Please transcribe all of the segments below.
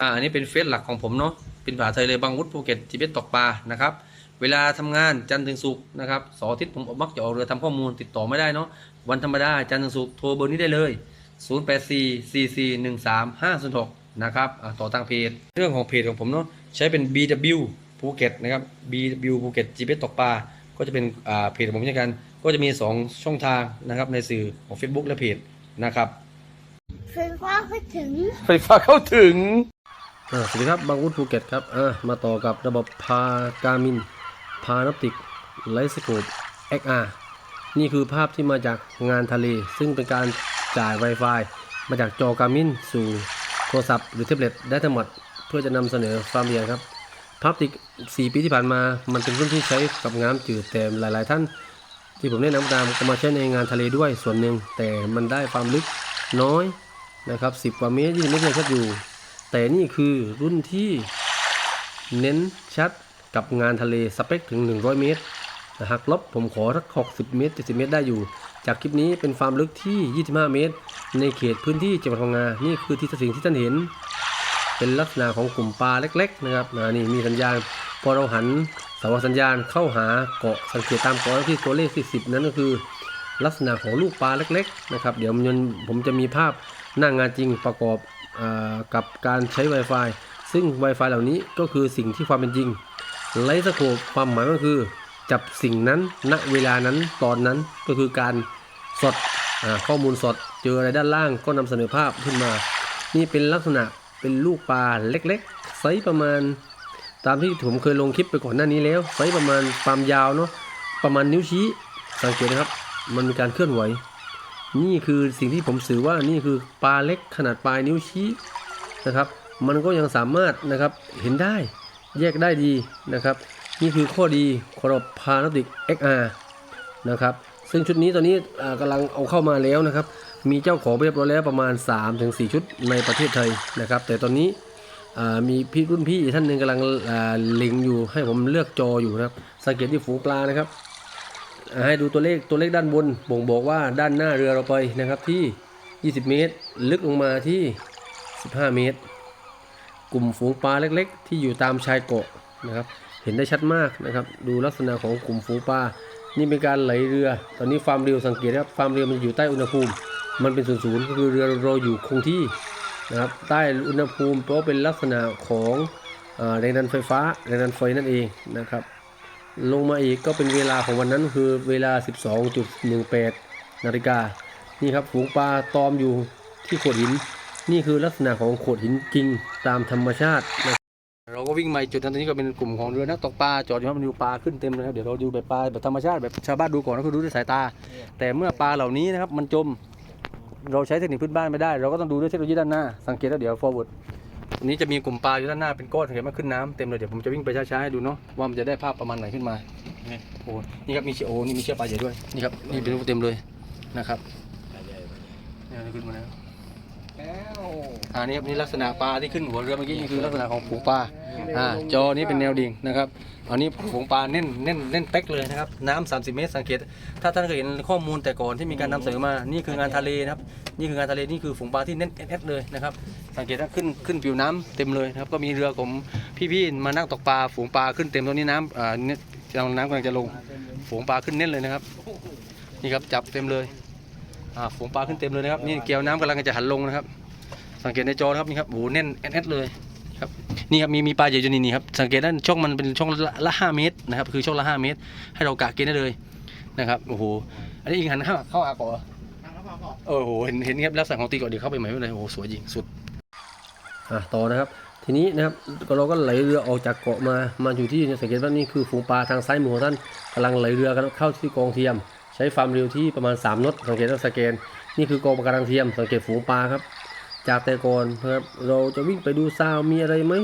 อ่าอันนี้เป็นเฟซหลักของผมเนาะเป็นภาษาไทยเลยบางวุฒิภูเก็ตจีเบสตกปลานะครับเวลาทำงานจันทร์ถึงศุกร์นะครับเสาร์อาทิตย์ผมมักจะออกเรือทำข้อมูลติดต่อไม่ได้เนาะวันธรรมดาจันทร์ถึงศุกร์โทรเบอร์นี้ได้เลย 0 8 4 4 4 1 3 5 0 6นะครับอ่าต่อทางเพจเรื่องของเพจของผมเนาะใช้เป็น BW ภูเก็ตนะครับ BW ภูเก็ตจีเบสตกปลาก็จะเป็นอ่าเพจของผมเช่นกัน ก็จะมี 2 ช่องทางนะครับในสื่อของ Facebook และเพจนะครับไฟฟ้าก็ถึงไฟฟ้าเข้าถึง สวัสดีครับบางวุฒภูเก็ตครับอ่ามาต่อกับระบบพาการมินพานัปติกไลท์สโคป XR นี่คือภาพที่มาจากงานทะเล ซึ่งเป็นการจ่าย Wi-Fi มาจากจอการมินสู่โทรศัพท์หรือแท็บเล็ตได้ทั้งหมด เพื่อจะนำเสนอความเรียนครับภาพติก 4 ปีที่ผ่านมา มันเป็นรุ่นที่ใช้กับงานจืดแต่หลาย ๆ ท่าน ที่ผมแนะนำตามก็มาใช้ในงานทะเลด้วยส่วนหนึ่งแต่มันได้ความลึกน้อยนะครับ 10 กว่าเมตรยี่สิบเมตรยังชัดอยู่ แต่นี่คือรุ่นที่เน้นชัดกับงานทะเลสเปคถึง 100 เมตรหักลบผมขอสัก 60 เมตร 70 เมตรได้อยู่ จากคลิปนี้เป็นความลึกที่ 25 เมตร ในเขตพื้นที่จังหวัดพังงา นี่คือที่สิ่งที่ท่านเห็น เป็นลักษณะของกลุ่มปลาเล็ก ๆ นะครับนี่มีสัญญาณ พอเราหันเสาสัญญาณเข้าหาเกาะสังเกตตามเกาะที่ตัวเลขที่10นั้นก็คือ ลักษณะของลูกปลาเล็ก ๆ นะครับ เดี๋ยวมันผมจะมีภาพหน้างานจริงประกอบ กับการใช้ Wi-Fi ซึ่ง Wi-Fi เหล่านี้ก็คือสิ่งที่ความเป็นจริงไลท์สโคปความหมายก็คือ จับสิ่งนั้นณเวลานั้นตอนนั้นก็คือการสดข้อมูลสดเจออะไรด้านล่างก็นำเสนอภาพขึ้นมา นี่เป็นลักษณะเป็นลูกปลาเล็กๆไซส์ประมาณ ตามที่ผมเคยลงคลิปไปก่อนหน้านี้แล้วไซส์ประมาณความยาวเนาะประมาณนิ้วชี้สังเกตนะครับ มันมีการเคลื่อนไหว นี่คือสิ่งที่ผมสื่อว่านี่คือปลาเล็กขนาดปลายนิ้วชี้นะครับ มันก็ยังสามารถนะครับเห็นได้แยกได้ดีนะครับ นี่คือข้อดีของระบพาราติก XR นะครับซึ่งชุดนี้ตอนนี้กำลังเอาเข้ามาแล้วนะครับ มีเจ้าของไปเรียบร้อยแล้วประมาณ 3-4 ชุดในประเทศไทยนะครับ แต่ตอนนี้มีพี่รุ่นพี่ท่านหนึ่งกำลังอ่าเล็งอยู่ให้ผมเลือกจออยู่นะครับสังเกตที่ฝูงปลานะครับ ให้ดูตัวเลขตัวเลขด้านบนบ่งบอกว่าด้านหน้าเรือเราไปนะครับที่ 20 เมตร ลึกลงมาที่ 15 เมตร กลุ่มฝูงปลาเล็กๆ ที่อยู่ตามชายเกาะนะครับ เห็นได้ชัดมากนะครับ ดูลักษณะของกลุ่มฝูงปลานี่เป็นการไหลเรือ ตอนนี้ความเร็วสังเกตนะครับความเร็วมันอยู่ใต้อุณหภูมิ มันเป็นศูนย์ศูนย์ก็คือเรือเราอยู่คงที่นะครับใต้อุณหภูมิเพราะเป็นลักษณะของแรงดันไฟฟ้าแรงดันไฟนั่นเองนะครับ ลงมาอีกก็เป็นเวลาของวันนั้นคือเวลา 12.18 นาฬิกา นี่ครับฝูงปลาตอมอยู่ที่โขดหิน นี่คือลักษณะของโขดหินจริงตามธรรมชาตินะเราก็วิ่งมาจุดนั้นตรงนี้ก็เป็นกลุ่มของเรือนักตกปลาจอดอยู่ครับมันดูปลาขึ้นเต็มเลยครับเดี๋ยวเราดูแบบปลาแบบธรรมชาติแบบชาวบ้านดูก่อนก็คือดูด้วยสายตา แต่เมื่อปลาเหล่านี้นะครับมันจม เราใช้เทคนิคพื้นบ้านไม่ได้ เราก็ต้องดูด้วยเทคโนโลยีด้านหน้าสังเกตแล้วเดี๋ยว forward นนี้จะมีกลุ่มปลาอยู่ด้านหน้าเป็นก้อนเห็นไหมขึ้นน้ำเต็มเลยเดี๋ยวผมจะวิ่งไปช้าๆให้ดูเนาะว่ามันจะได้ภาพประมาณไหนขึ้นมานี่โอ้นี่ครับมีเชือกโอ้นี่มีเชือกปลาใหญ่ด้วยนี่ครับนี่เป็นรูปเต็มเลยนะครับใหญ่ๆเนี่ยขึ้นมาแล้ว อ่านี่ครับนี่ลักษณะปลาที่ขึ้นหัวเรือเมื่อกี้นี่คือลักษณะของฝูงปลาอ่าจอนี้เป็นแนวดิ่งนะครับอันนี้ฝูงปลาเน้นเน้นเน้นเป๊กเลยนะครับน้ำ30 เมตรสังเกต ถ้าท่านเคยเห็นข้อมูลแต่ก่อนที่มีการนำเสนอมานี่คืองานทะเลนะครับนี่คืองานทะเลนี่คือฝูงปลาที่เน้นเอสเลยนะครับสังเกตว่าขึ้นขึ้นผิวน้ำเต็มเลยนะครับก็มีเรือของพี่ๆมานั่งตกปลาฝูงปลาขึ้นเต็มตรงนี้น้ำอ่าเนี่ยน้ำกำลังจะลงฝูงปลาขึ้นเน้นเลยนะครับนี่ครับจับเต็มเลย อ่าฝูงปลาขึ้นเต็มเลยนะครับนี่เกลียวน้ำกำลังจะหันลงนะครับ สังเกตในจอนะครับนี่ครับโอ้โหแน่นเอสเลยครับนี่ครับมีมีปลาใหญ่อยู่นี่นี่ครับสังเกตด้านช่องมันเป็นช่องละละห้าเมตรนะครับคือช่องละห้าเมตร ให้เรากะเกณฑ์ได้เลยนะครับโอ้โหอันนี้อีกหันเข้าเข้าอาเกาะเออโหเห็นเห็นครับลักษณะของตีก่อนเดี๋ยวเข้าไปใหม่ไม่เป็นไรโอ้โหสวยจริงสุดอะต่อนะครับ ทีนี้นะครับก็เราก็ไหลเรือออกจากเกาะมามาอยู่ที่สังเกตว่านี่คือฝูงปลาทางซ้ายมือของท่านกำลังไหลเรือกันเข้าที่กองเทียม ใช้ความเร็วที่ประมาณ3นอตสังเกตสแกน นี่คือกองปะการังเทียมสังเกตฝูงปลาครับ จากแต่ก่อนครับเราจะวิ่งไปดูซาวมีอะไรไหม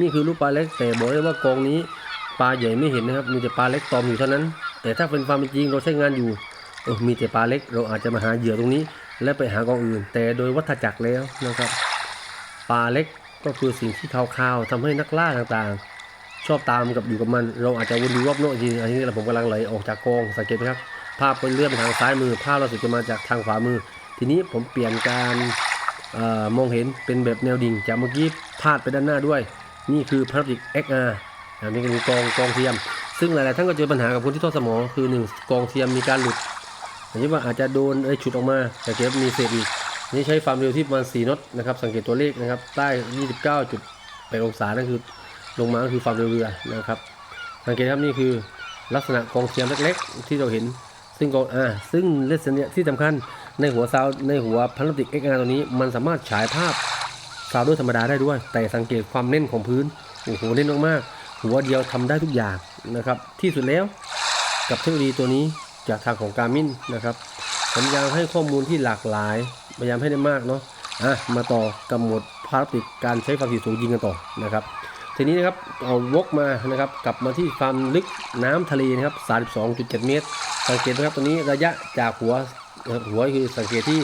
นี่คือลูกปลาเล็กแต่บอกเลยว่ากองนี้ปลาใหญ่ไม่เห็นนะครับ มีแต่ปลาเล็กตอมอยู่เท่านั้น แต่ถ้าเป็นความเป็นจริงเราใช้งานอยู่เออมีแต่ปลาเล็กเราอาจจะมาหาเหยื่อตรงนี้ และไปหากองอื่น แต่โดยวัฏจักรแล้วนะครับปลาเล็กก็คือสิ่งที่ขาวๆทำให้นักล่าต่างๆ ชอบตามกับอยู่กับมัน เราอาจจะวนดูรอบโลกจริงอันนี้เราผมกำลังไหลออกจากกองสังเกตไหมครับ ภาพเป็นเลื่อนไปทางซ้ายมือ ภาพเราสุดจะมาจากทางขวามือ ทีนี้ผมเปลี่ยนการออมองเห็นเป็นแบบแนวดิ่งจากเมื่อกี้พาดไปด้านหน้าด้วย นี่คือพลาสติก XR อ่านี่คือกองกองเทียม ซึ่งหลายๆท่านก็เจอปัญหากับคนที่ทอดสมองคือหนึ่งกองเทียมมีการหลุดอย่างที่ว่าอาจจะโดนไอ้ฉุดออกมา แต่เก็บมีเศษอีกนี่ใช้ความเร็วที่ประมาณ4น็อตนะครับ สังเกตตัวเลขนะครับ ใต้ 29.8 องศานั่นคือลงมาก็คือความเร็วเรือนะครับ สังเกตครับนี่คือลักษณะกองเทียมเล็ก ๆ ที่เราเห็น ซึ่งกองอ่าซึ่งเลสเนี่ยที่สำคัญในหัวซาวในหัวพลาสติก XR ตัวนี้ มันสามารถฉายภาพซาวด้วยธรรมดาได้ด้วย แต่สังเกตความแน่นของพื้นโอ้โหแน่นมากๆหัวเดียวทำได้ทุกอย่างนะครับ ที่สุดแล้วกับเทคโนโลยีตัวนี้จากทางของการมินนะครับผมพยายามให้ข้อมูลที่หลากหลายพยายามให้ได้มากเนาะอะมาต่อกับหมวดพลาสติกการใช้ความถี่สูงยิงกันต่อนะครับ ทีนี้นะครับเอาวกมานะครับกลับมาที่ความลึกน้ำทะเลนะครับ 32.7 เมตร สังเกตนะครับตัวนี้ระยะจากหัวหัวคือสังเกตที่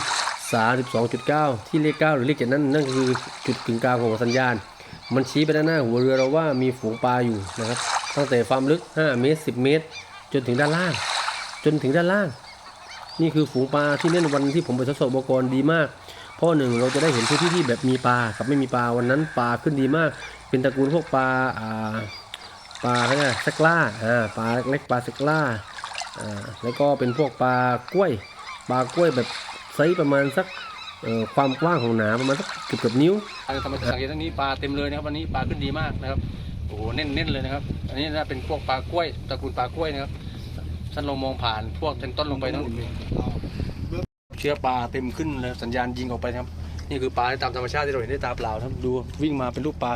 32.9 ที่เลข 9 หรือเลข7นั่นนั่นคือจุดกึ่งกลางของสัญญาณ มันชี้ไปด้านหน้าหัวเรือเราว่ามีฝูงปลาอยู่นะครับ ตั้งแต่ความลึก 5 เมตร 10 เมตร จนถึงด้านล่าง จนถึงด้านล่าง นี่คือฝูงปลาที่เล่นวันที่ผมไปทดสอบอุปกรณ์ดีมากเพราะหนึ่งเราจะได้เห็นพื้นที่ที่แบบมีปลากับไม่มีปลาวันนั้นปลาขึ้นดีมาก เป็นตระกูลพวกปลาอ่าปลาเขาเรียกอะไรสักล่าอ่าปลาเล็กๆปลาสักล่าอ่าแล้วก็เป็นพวกปลากล้วย ปลากล้วยแบบไซส์ประมาณสักเอ่อความกว้างของหนาประมาณสักเกือบเกือบนิ้วทำไมสังเกตทั้งนี้ปลาเต็มเลยนะครับวันนี้ปลาขึ้นดีมากนะครับโอ้โหเน้นเน้นเลยนะครับ อันนี้น่าเป็นพวกปลากล้วยตระกูลปลากล้วยนะครับท่านลองมองผ่านพวกเส้นต้นลงไปนั้นเชื้อปลาเต็มขึ้นเลยสัญญาณยิงออกไปนะครับ นี่คือปลาที่ตามธรรมชาติที่เราเห็นด้วยตาเปล่านะครับดูวิ่งมาเป็นรูปปลา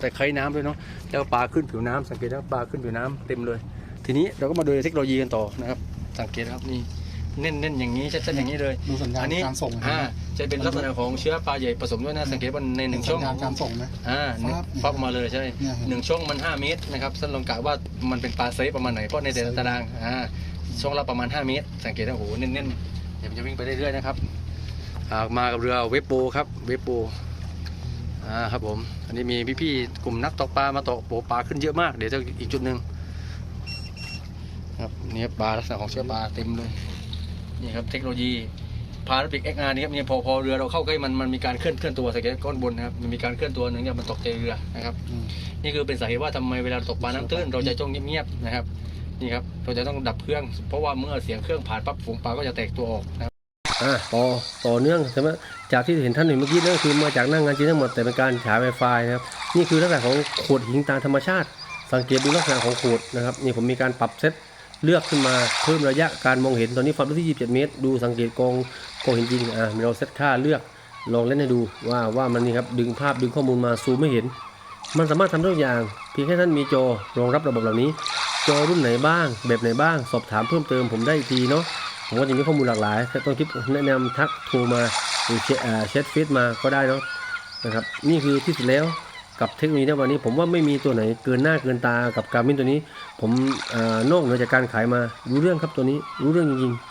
แต่ไคล้น้ำด้วยเนาะแล้วก็ปลาขึ้นผิวน้ำสังเกตว่าปลาขึ้นผิวน้ำเต็มเลย ทีนี้เราก็มาดูเทคโนโลยีกันต่อนะครับ สังเกตนะครับนี่เน้นเน้นๆอย่างนี้ชัดๆอย่างนี้เลยดูสัญญาณอันนี้การส่งอ่าจะเป็นลักษณะของเชื้อปลาใหญ่ผสมด้วยนะสังเกตว่าในหนึ่งช่สัองญญาณการส่งไหมอ่าหนึ่งฟับฟับออกมาเลยใช่เนี่ยเห็นหนึ่งช่องมัน 5 เมตรนะครับท่านลองกะว่ามันเป็นปลาไซส์ประมาณไหนเพราะในแต่ละตารางอ่าช่องละประมาณ 5 เมตร สังเกตนะโอ้โหเน้นๆเดี๋ยวมันจะวิ่งไปเรื่อยๆนะครับอ่า มากับเรือเวปโปครับเวปโปอ่าครับผมอันนี้มีพี่ๆกลุ่มนักตกปลามาตกโปปลาขึ้นเยอะมากเดี๋ยวจะอีกจุดหนึ่งครับนี่ครับปลาลักษณะของเชื้อปลาเต็มเลยนี่ครับเทคโนโลยีพาราปิกเอ็กอาร์นี่ครับเนี่ยพอพอเรือเราเข้าใกล้มันมันมีการเคลื่อนเคลื่อนตัวสังเกตก้อนบนนะครับมันมีการเคลื่อนตัวเนื่องจากมันตกใจเรือนะครับอืมนี่คือเป็นสาเหตุว่าทำไมเวลาตกปลาน้ำตื้นเราจะจ้องเงียบๆนะครับนี่ครับเราจะต้องดับเครื่อง เพราะว่าเมื่อเสียงเครื่องผ่านปั๊บฝูงปลาก็จะแตกตัวออกนะครับ อ่าต่อต่อเนื่องใช่ไหมจากที่เห็นท่านเห็นเมื่อกี้นั่นคือมาจากหนั่งงานจริงทั้งหมดแต่เป็นการฉายไวไฟนะครับนี่คือลักษณะของโขดหินตามธรรมชาติ สังเกตดูลักษณะของโขดนะครับนี่ผมมีการปรับเซตเลือกขึ้นมาเพิ่มระยะการมองเห็นตอนนี้ความลึกที่ 27 เมตร ดูสังเกตกองกองหินจริงอ่าเราเซตค่าเลือกลองเล่นให้ดูว่าว่ามันนี่ครับดึงภาพดึงข้อมูลมาซูมไม่เห็น มันสามารถทำทุกอย่าง เพียงแค่ท่านมีจอรองรับระบบเหล่านี้ จอรุ่นไหนบ้าง แบบไหนบ้าง สอบถามเพิ่มเติมผมได้อีกทีเนาะ ผมก็จะมีข้อมูลหลากหลายต้องคิดแนะนำทักโทรมาหรือแชทเฟซมาก็ได้เนาะนะครับนี่คือที่สุดแล้วกับเทคโนโลยีในวันนี้ ผมว่าไม่มีตัวไหนเกินหน้าเกินตากับการมินตัวนี้ ผมอนอกเหนือจากการขายมารู้เรื่องครับตัวนี้รู้เรื่องจริงๆ